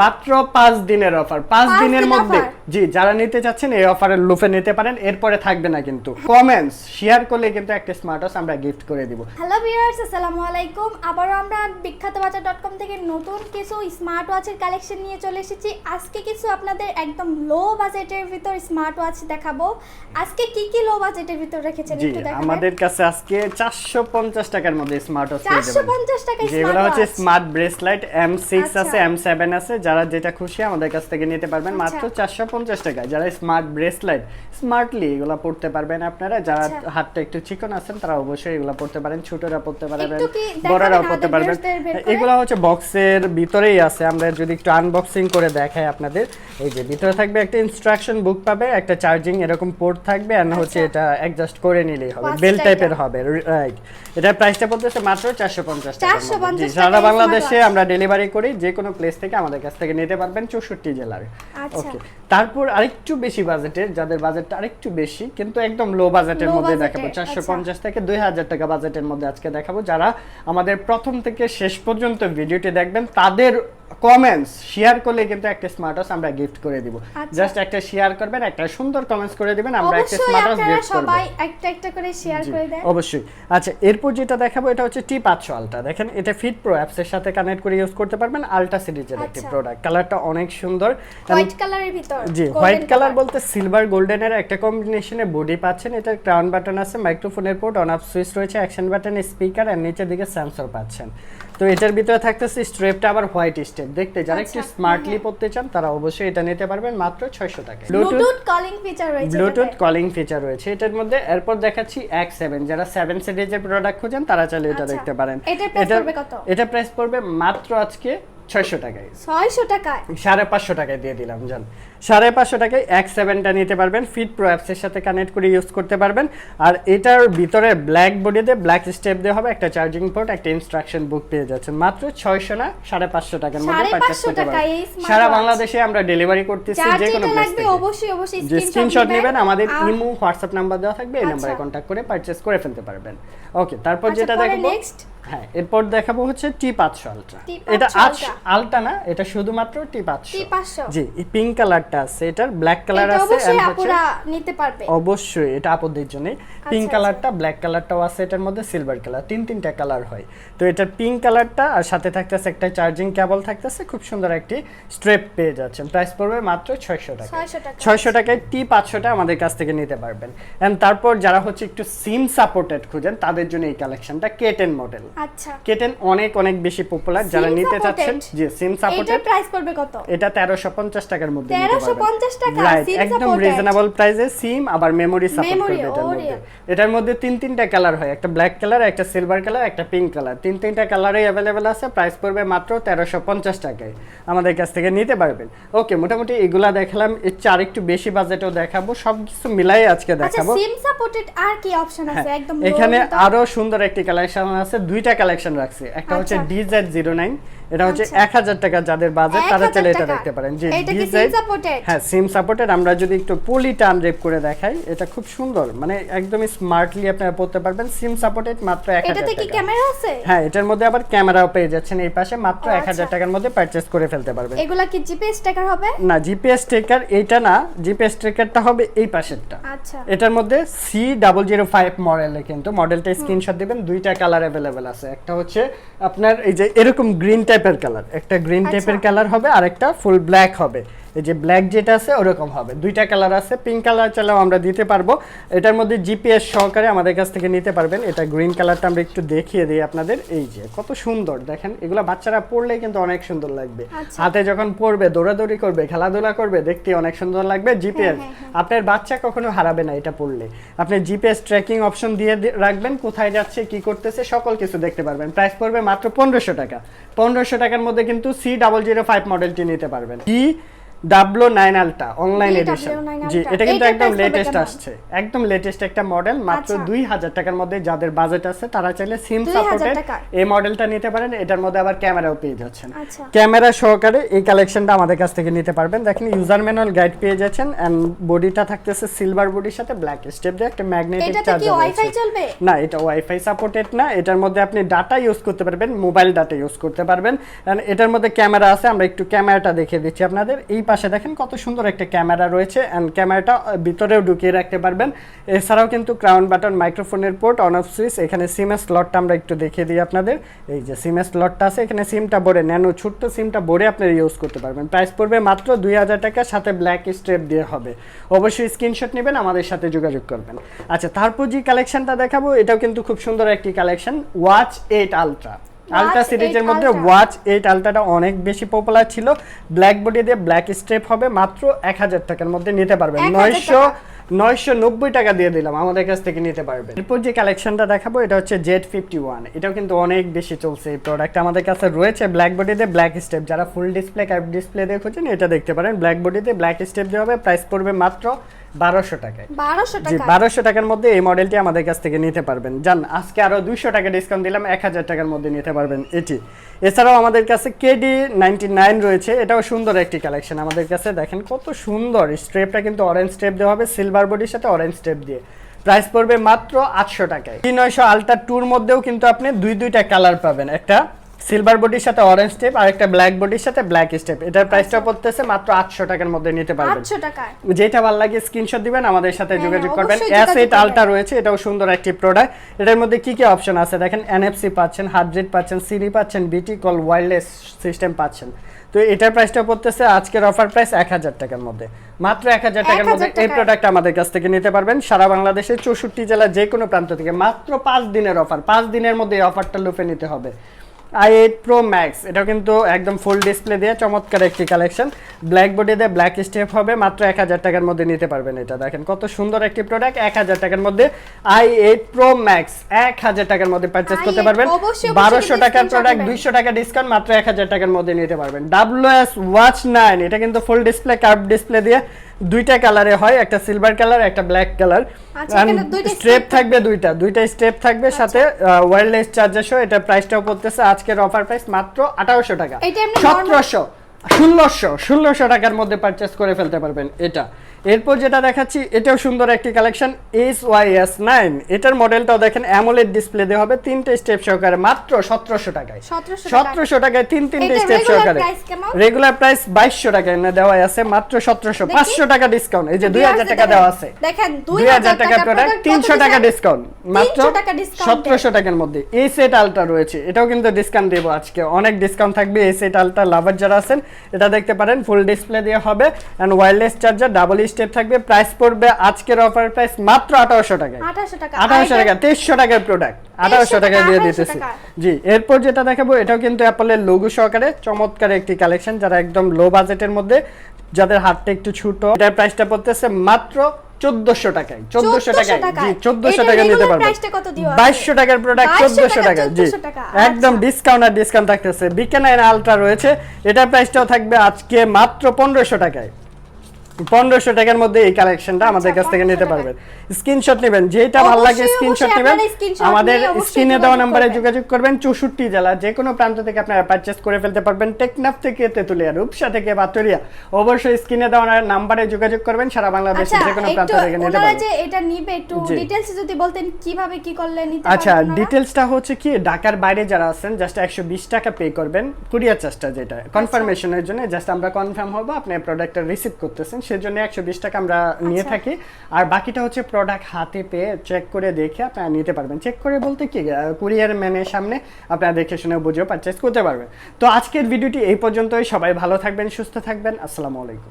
মাত্র পাঁচ দিনের অফার পাঁচ দিনের মধ্যে? জি যারা নিতে চাচ্ছেন এই অফারের লুফে নিতে পারেন এরপরে থাকবে না কিন্তু। কমেন্টস শেয়ার করলে কিন্তু একটা স্মার্ট ওয়াচ আমরা গিফট করে দিব। হ্যালো ভিউয়ার্স আসসালামু আলাইকুম। আবারও আমরা বিখ্যাত বাজার ডট কম থেকে নতুন কিছু স্মার্ট ওয়াচের কালেকশন নিয়ে চলে এসেছি। আজকে কিছু আপনাদের একদম লো বাজেটের ভিতর স্মার্ট ওয়াচ দেখাবো। আজকে কি কি লো বাজেটের ভিতর রেখেছেন একটু দেখাবেন? আমাদের কাছে আজকে চারশো পঞ্চাশ টাকার মধ্যে স্মার্ট ওয়াচ পেয়ে যাবেন। 450 টাকায় যেগুলো স্মার্ট হচ্ছে স্মার্ট সিক্স আচ্ছা। আছে এম সেভেন আছে। যারা যেটা খুশি আমাদের কাছ থেকে নিতে পারবেন। আচ্ছা। মাত্র চারশো পঞ্চাশ টাকায় যারা স্মার্ট ব্রেসলাইট স্মার্টলি এগুলো পড়তে পারবেন আপনারা। যারা আচ্ছা। হাতটা একটু চিকন আছেন তারা অবশ্যই এগুলো পড়তে পারেন ছোটরা পড়তে পারবেন বড়রাও পড়তে পারবেন? এগুলো হচ্ছে বক্সের ভিতরেই আছে আমরা যদি একটু আনবক্সিং করে দেখাই আপনাদের। এই যে ভিতরে থাকবে একটা ইনস্ট্রাকশন বুক পাবে একটা চার্জিং এরকম পোর্ট থাকবে আর হচ্ছে আচ্ছা। এটা অ্যাডজাস্ট করে নিলেই হবে বেল টাইপের হবে রাইট এটার প্রাইসটা পড়তেছে মাত্র চারশো পঞ্চাশ টাকা 450 সারা বাংলাদেশে আমরা ডেলিভারি করি যে কোনো প্লেস থেকে আমাদের কাছ থেকে নিতে পারবেন চৌষট্টি জেলার। আচ্ছা। ওকে তারপর আরেকটু বেশি বাজেটের যাদের বাজেটটা আরেকটু বেশি কিন্তু একদম লো বাজেটের মধ্যে দেখাবো চারশো আচ্ছা। পঞ্চাশ থেকে দুই হাজার টাকা বাজেটের মধ্যে আজকে দেখাবো যারা আমাদের প্রথম থেকে শেষ পর্যন্ত ভিডিওটি দেখবেন তাদের কমেন্টস শেয়ার করলে কিন্তু একটা স্মার্ট ওয়াচ আমরা গিফট করে দিব। আচ্ছা। জাস্ট একটা শেয়ার করবেন একটা সুন্দর কমেন্টস করে দিবেন আমরা একটা স্মার্ট ওয়াচ গিফট করব। সবাই একটা একটা করে শেয়ার করে দেন। অবশ্যই। আচ্ছা এরপর যেটা দেখাবো এটা হচ্ছে টি পাঁচশো আলটা দেখেন এটা ফিট প্রো অ্যাপস এর সাথে কানেক্ট করে ইউজ করতে পারবেন আলটা সিরিজের একটি আচ্ছা। প্রোডাক্ট কালারটা অনেক সুন্দর। হোয়াইট কালারের ভিতর জি হোয়াইট কালার বলতে সিলভার গোল্ডেনের একটা কম্বিনেশনে বডি পাচ্ছেন। এটা ক্রাউন বাটন আছে মাইক্রোফোনের পোর্ট অন অফ সুইচ রয়েছে অ্যাকশন বাটন স্পিকার আর নিচের দিকে সেন্সর পাচ্ছেন। তো এটার ভিতরে থাকতেছে স্ট্রেপটা আবার হোয়াইট স্টেপ দেখতে যারা একটু আচ্ছা, স্মার্টলি হ্যাঁ, পড়তে চান তারা অবশ্যই এটা নিতে পারবেন মাত্র ছয়শো টাকা ব্লুটুথ কলিং ফিচার রয়েছে ব্লুটুথ কলিং ফিচার রয়েছে। এটার মধ্যে এরপর দেখাচ্ছি এক সেভেন যারা 7 সিরিজের প্রোডাক্ট খোঁজেন তারা চাইলে এটা আচ্ছা। দেখতে পারেন। এটা প্রাইস পড়বে কত? এটা প্রাইস পড়বে মাত্র আজকে ছয়শো টাকায়। 600 টাকায়? সাড়ে পাঁচশো টাকায় দিয়ে দিলাম জান। সাড়ে পাঁচশো টাকায় সেভেনটা নিতে পারবেন ফিট প্রো অ্যাপসের সাথে কানেক্ট করে ইউজ করতে পারবেন। আর এটার ভিতরে ব্ল্যাক বডিতে ব্ল্যাক স্টেপ দেওয়া হবে একটা চার্জিং পোর্ট একটা ইনস্ট্রাকশন বুক পেয়ে যাচ্ছেন। মাত্র ছয়শো না সাড়ে পাঁচশো টাকার মধ্যে পারচেস করতে পারবেন। সারা বাংলাদেশে আমরা ডেলিভারি করতেছি যে কোনো প্লেস থেকে। অবশ্যই স্ক্রিনশট নেবেন আমাদের ইমো হোয়াটসঅ্যাপ নাম্বার দেওয়া থাকবে এই আচ্ছা। নাম্বারে কন্ট্যাক্ট করে পারচেজ করে ফেলতে পারবেন। ওকে তারপর আচ্ছা, যেটা দেখাবো next? হ্যাঁ এরপর দেখাবো হচ্ছে টি পাঁচশো আলট্রা T500 এটা। আলট্রা না এটা শুধুমাত্র টি পাঁচশো জি এই পিঙ্ক কালারটা আছে এটার ব্ল্যাক কালার আছে নিতে পারবে। অবশ্যই এটা আপদের জন্য পিঙ্ক। কালারটা ব্ল্যাক কালারটাও আছে এটার মধ্যে সিলভার কালার তিন তিনটা কালার হয়। তো এটার পিঙ্ক কালারটা আর সাথে থাকতেছে একটা চার্জিং কেবল থাকতেছে খুব সুন্দর একটি স্ট্রেপ পেয়ে যাচ্ছেন। প্রাইস পড়বে মাত্র ছয়শো টাকা 600 টাকা। ছয়শো টাকায় টি পাঁচশোটা আমাদের কাছ থেকে নিতে পারবেন। এন্ড তারপর যারা হচ্ছে একটু সিম সাপোর্টেড খুঁজেন তাদের জন্য এই কালেকশনটা কে টেন মডেল আচ্ছা। কেটেন অনেক অনেক বেশি পপুলার যারা নিতে? চাচ্ছেন। জি সিম সাপোর্টেড এটার প্রাইস পড়বে কত? এটা তেরোশো পঞ্চাশ টাকার মধ্যে 1350 টাকা, SIM একদম রিজনেবল প্রাইসে সিম আবার মেমোরি সাপোর্ট করবে এটার মধ্যে। এটার মধ্যে তিন তিনটা কালার হয়। একটা ব্ল্যাক কালার একটা সিলভার কালার একটা পিঙ্ক কালার তিন তিনটা কালারই অ্যাভেলেবেল আছে প্রাইস পড়বে মাত্র তেরোশো পঞ্চাশ টাকায়। আমাদের কাছ থেকে নিতে পারবেন। ওকে মোটামুটি এগুলা দেখালাম। এর চেয়ে আরেকটু বেশি বাজেটও দেখাবো। সব কিছু মিলাই আজকে আচ্ছা দেখাবো। সিম সাপোর্টেড আর কি অপশন আছে? হ্যাঁ, একদম এখানে আরও সুন্দর একটি কালেকশন আছে। দুইটা কালেকশন রাখছি একটা হচ্ছে। ডিজেড জিরো নাইন এটা হচ্ছে আচ্ছা। এক হাজার টাকা যাদের বাজেট তারা চাইলে এটা টাকা? দেখতে পারেন। যে এটা কি SIM supported? হ্যাঁ সিম সাপোর্টেড আমরা যদি একটু পলি টান রেপ করে দেখাই এটা খুব সুন্দর। মানে একদমই স্মার্টলি আপনারা পড়তে পারবেন। সিম সাপোর্টেড মাত্র এক হাজার এটাতে কি টাকা। ক্যামেরা আছে? হ্যাঁ এটার মধ্যে আবার ক্যামেরাও পেয়ে যাচ্ছেন এই পাশে। মাত্র ও, এক হাজার আচ্ছা। টাকার মধ্যে পারচেস করে ফেলতে পারবেন। এগুলা কি জিপিএস ট্র্যাকার হবে? না জিপিএস ট্রেকার এইটা না জিপিএস ট্রেকারটা হবে এই পাশেরটা। আচ্ছা। এটার মধ্যে সি ডাবল জিরো ফাইভ মডেলে কিন্তু মডেলটা স্ক্রিনশট দিবেন দুইটা কালার অ্যাভেলেবেল আছে। একটা হচ্ছে আপনার এই যে এরকম গ্রিন টাইপের কালার একটা গ্রিন। টাইপের কালার হবে আর একটা ফুল ব্ল্যাক হবে এই যে ব্ল্যাক যেটা আছে ওরকম হবে। দুইটা কালার আছে পিঙ্ক কালার চাইলেও আমরা দিতে পারব। এটার মধ্যে জিপিএস সহকারে আমাদের কাছ থেকে নিতে পারবেন। এটা গ্রিন কালারটা আমরা একটু দেখিয়ে দিই আপনাদের। এই যে কত সুন্দর। দেখেন এগুলো বাচ্চারা পড়লে কিন্তু অনেক সুন্দর লাগবে। আচ্ছা। হাতে যখন পড়বে দৌড়াদৌড়ি করবে খেলাধুলা করবে দেখতে অনেক সুন্দর লাগবে। জিপিএস হ্যাঁ, হ্যাঁ। আপনার বাচ্চা কখনো হারাবে না এটা পড়লে। আপনি জিপিএস ট্র্যাকিং অপশন দিয়ে রাখবেন কোথায় যাচ্ছে কি করতেছে সকল কিছু দেখতে পারবেন। প্রাইস পড়বে মাত্র পনেরোশো টাকা। পনেরোশো টাকার মধ্যে কিন্তু সি ডাবল জিরো ফাইভ মডেলটি নিতে পারবেন। ই W nine ultra online edition জি এটা কিন্তু একদম লেটেস্ট আসছে। একদম লেটেস্ট একটা মডেল মাত্র আচ্ছা। দুই হাজার টাকার মধ্যে যাদের বাজেট আছে তারা চাইলে সিম 2000 সাপোর্টেড এই মডেলটা নিতে পারেন। এটার মধ্যে আবার ক্যামেরাও পেয়ে যাচ্ছেন। আচ্ছা। ক্যামেরা সহকারে এই কালেকশনটা আমাদের কাছ থেকে নিতে পারবেন। দেখেন ইউজার ম্যানুয়াল গাইড পেয়ে যাচ্ছেন এন্ড বডিটা থাকতেছে সিলভার বডির সাথে ব্ল্যাক স্টেপ দিয়ে একটা ম্যাগনেটিক চার্জার ওয়াইফাই চলবে? না এটা ওয়াইফাই সাপোর্টেড না। এটার মধ্যে আপনি ডাটা ইউজ করতে পারবেন মোবাইল ডাটা ইউজ করতে পারবেন। And এটার মধ্যে ক্যামেরা আছে আমরা একটু ক্যামেরাটা দেখিয়ে দিচ্ছি আপনাদের। এই পাশে দেখেন কত সুন্দর একটা ক্যামেরা রয়েছে অ্যান্ড ক্যামেরাটা ভিতরেও ঢুকিয়ে রাখতে পারবেন। এছাড়াও কিন্তু ক্রাউন বাটন মাইক্রোফোনের পোর্ট অন অফ সুইচ এখানে সিমের স্লটটা আমরা একটু দেখিয়ে দিই আপনাদের। এই যে সিমের স্লটটা আছে, এখানে সিমটা ভরে, ন্যানো ছোট্ট সিমটা ভরে আপনারা ইউজ করতে পারবেন। প্রাইস পড়বে মাত্র দুই হাজার টাকা, সাথে ব্ল্যাক স্ট্রেপ দিয়ে হবে। অবশ্যই স্ক্রিনশট নেবেন, আমাদের সাথে যোগাযোগ করবেন। আচ্ছা তারপর যে কালেকশনটা দেখাবো, এটাও কিন্তু খুব সুন্দর একটি collection watch eight ultra ultra সিরিজের মধ্যে ওয়াচ এইট আলট্রাটা অনেক বেশি পপুলার ছিল। ব্ল্যাক বডি দিয়ে ব্ল্যাক স্ট্রেপ হবে মাত্র এক হাজার টাকার মধ্যে নিতে পারবেন। 1000 নয়শো টাকা। নয়শো নব্বই টাকা দিয়ে দিলাম আমাদের কাছ থেকে নিতে পারবেন। এরপর যে কালেকশনটা দেখাবো এটা হচ্ছে জেড ফিফটি ওয়ান এটাও কিন্তু অনেক বেশি চলছে এই প্রোডাক্ট আমাদের কাছে রয়েছে ব্ল্যাক বডিতে ব্ল্যাক স্টেপ যারা ফুল ডিসপ্লে ক্যাপ ডিসপ্লে দিয়ে খুঁজছেন এটা দেখতে পারেন। ব্ল্যাক বডিতে ব্ল্যাক স্টেপ দিয়ে হবে প্রাইস পড়বে মাত্র বারোশো টাকায়। বারোশো টাকা বারোশো টাকার মধ্যে এই মডেলটি আমাদের কাছ থেকে নিতে পারবেন। জান আজকে আরও দুইশো টাকা ডিসকাউন্ট দিলাম এক হাজার টাকার মধ্যে নিতে পারবেন এটি। এছাড়াও আমাদের কাছে কেডি নাইনটি নাইন রয়েছে এটাও সুন্দর একটি কালেকশন আমাদের কাছে। দেখেন কত সুন্দর স্ট্রেপটা কিন্তু অরেঞ্জ স্টেপ দেওয়া হবে সিলভার বডির সাথে অরেঞ্জ স্টেপ দিয়ে। প্রাইস পড়বে মাত্র আটশো টাকায়। তিন নয়শো আলট্রা টুর মধ্যেও কিন্তু আপনি দুই দুইটা কালার পাবেন। একটা সিলভার বডির সাথে অরেঞ্জ স্টেপ আর একটা ব্ল্যাক বডির সাথে ব্ল্যাক স্টেপ এটার প্রাইসটা পড়তেছে মাত্র আটশো টাকার মধ্যে নিতে পারবেন। আটশো টাকায়। যেটা ভালো লাগে স্ক্রিনশট দিবেন আমাদের সাথে হ্যাঁ, যোগাযোগ হ্যাঁ, করবেন। এইট আলটা রয়েছে এটাও সুন্দর একটি প্রোডাক্ট এটার মধ্যে কি কি অপশন আছে? দেখেন এনএফসি পাচ্ছেন হার্ট রেট পাচ্ছেন সিরি পাচ্ছেন বিটি কল ওয়্যারলেস সিস্টেম পাচ্ছেন। তো এটার প্রাইসটা পড়তেছে আজকের অফার প্রাইস এক হাজার টাকার মধ্যে। মাত্র এক হাজার টাকার মধ্যে এই প্রোডাক্ট আমাদের কাছ থেকে নিতে পারবেন। সারা বাংলাদেশের চৌষট্টি জেলার যে কোনো প্রান্ত থেকে মাত্র পাঁচ দিনের অফার পাঁচ দিনের মধ্যে এই অফারটা লুফে নিতে হবে। আই এইট প্রো ম্যাক্স এটাও কিন্তু একদম ফুল ডিসপ্লে দিয়ে চমৎকার একটি কালেকশন ব্ল্যাক বডি দিয়ে ব্ল্যাক স্টেপ হবে মাত্র এক হাজার টাকার মধ্যে নিতে পারবেন এটা। দেখেন কত সুন্দর একটি প্রোডাক্ট এক হাজার টাকার মধ্যে আই এইট প্রো ম্যাক্স এক হাজার টাকার মধ্যে পারচেস করতে i8 পারবেন। বারোশো টাকার প্রোডাক্ট। দুইশো টাকা ডিসকাউন্ট মাত্র এক হাজার টাকার মধ্যে নিতে পারবেন। ডাব্লিউ এস ওয়াচ নাইন এটা কিন্তু ফুল ডিসপ্লে কার্ভ ডিসপ্লে দিয়ে দুইটা কালারে হয় একটা সিলভার কালার একটা ব্ল্যাক কালার আচ্ছা, এখানে দুইটা স্ট্রেপ থাকবে দুইটা দুইটা স্টেপ থাকবে সাথে ওয়্যারলেস চার্জার সহ। এটা প্রাইসটাও পড়তেছে আজকের অফার প্রাইস মাত্র আঠারোশো টাকা। সতেরোশো ষোলোশো ষোলোশো টাকার মধ্যে পারচেস করে ফেলতে পারবেন এটা। এরপর যেটা দেখাচ্ছি এটাও সুন্দর একটি collection S Y S nine এটার মডেলটাও দেখেন অ্যামোলেড ডিসপ্লে দিয়ে হবে তিনটে স্টেপ সহকারে মাত্র সতেরোশো টাকায়। সতেরোশো টাকায় তিন তিনটে স্টেপ সহকারে। রেগুলার প্রাইস বাইশশো টাকা এনে দেওয়া আছে মাত্র সতেরোশো। পাঁচশো টাকা ডিসকাউন্ট এই যে দুই হাজার টাকা দেওয়া আছে। দুই হাজার টাকা প্রোডাক্ট তিনশো টাকা ডিসকাউন্ট মাত্র 300 টাকা discount সতেরোশো টাকার মধ্যে। এই সেট আলটা রয়েছে এটাও কিন্তু ডিসকাউন্ট দেবো আজকে। অনেক ডিসকাউন্ট থাকবে এই সেট আলটা লাভার যারা আছেন এটা দেখতে পারেন ফুল ডিসপ্লে দিয়ে হবে and wireless charger double strap থাকবে প্রাইস পড়বে আজকের অফার প্রাইস মাত্র আঠারোশো টাকায়। আঠারোশো টাকা। আঠারোশো আর টাকা তেইশশো টাকার প্রোডাক্ট আঠারোশো টাকা, টাকা দিয়ে দিতেছি। জি এরপর যেটা দেখাবো এটাও কিন্তু অ্যাপলের লোগো সহকারে চমৎকার একটি কালেকশন যারা একদম লো বাজেটের মধ্যে যাদের হাতটা একটু ছোট এটার প্রাইসটা পড়তেছে মাত্র চোদ্দশো টাকায়। চোদ্দশো 1400 টাকায়। জি। চোদ্দশো টাকা নিতে পারবেন? বাইশশো টাকার প্রোডাক্ট 2200 চোদ্দশো টাকা, টাকা জি একদম ডিসকাউন্ট আর ডিসকাউন্ট থাকতেছে। বিকেনাইন আলট্রা রয়েছে। এটার প্রাইসটাও থাকবে আজকে মাত্র পনেরোশো টাকায়। পনেরোশো টাকার মধ্যে এই কালেকশনটা আমাদের কাছ থেকে নিতে পারবেন। স্ক্রিনশট নেবেন যেটা ভালো লাগে স্ক্রিনশট নেবেন। আমাদের স্ক্রিনে দেওয়া নাম্বারে যোগাযোগ করবেন চৌষট্টি জেলা যে কোনো প্রান্ত থেকে আপনারা পারচেস করে ফেলতে পারবেন। টেকনাফ থেকে তেতুলিয়া রূপসা থেকে বাতুরিয়া। অবশ্যই স্ক্রিনে দেওয়া নাম্বারে যোগাযোগ করবেন সারা বাংলাদেশের আচ্ছা যে কোনো প্রান্ত থেকে নিতে পারবেন। যে এটা নিবে একটু ডিটেইলস যদি বলতেন কীভাবে কি করলে নিতে আচ্ছা? ডিটেলসটা হচ্ছে কি ঢাকার বাইরে যারা আছেন জাস্ট একশো বিশ টাকা পে করবেন কুরিয়ার চার্জটা যেটা। কনফার্মেশনের জন্য জাস্ট আমরা কনফার্ম হব আপনি প্রোডাক্টটা রিসিভ করতেছেন সেজন্য একশো বিশ টাকা আমরা নিয়ে আচ্ছা। থাকি। আর বাকিটা হচ্ছে প্রোডাক্ট হাতে পেয়ে চেক করে দেখে আপনারা নিতে পারবেন। চেক করে বলতে কি কুরিয়ার ম্যানের সামনে আপনারা দেখে শুনে বুঝেও পারচেস করতে পারবেন। তো আজকের ভিডিওটি এই পর্যন্তই। সবাই ভালো থাকবেন সুস্থ থাকবেন। আসসালামু আলাইকুম।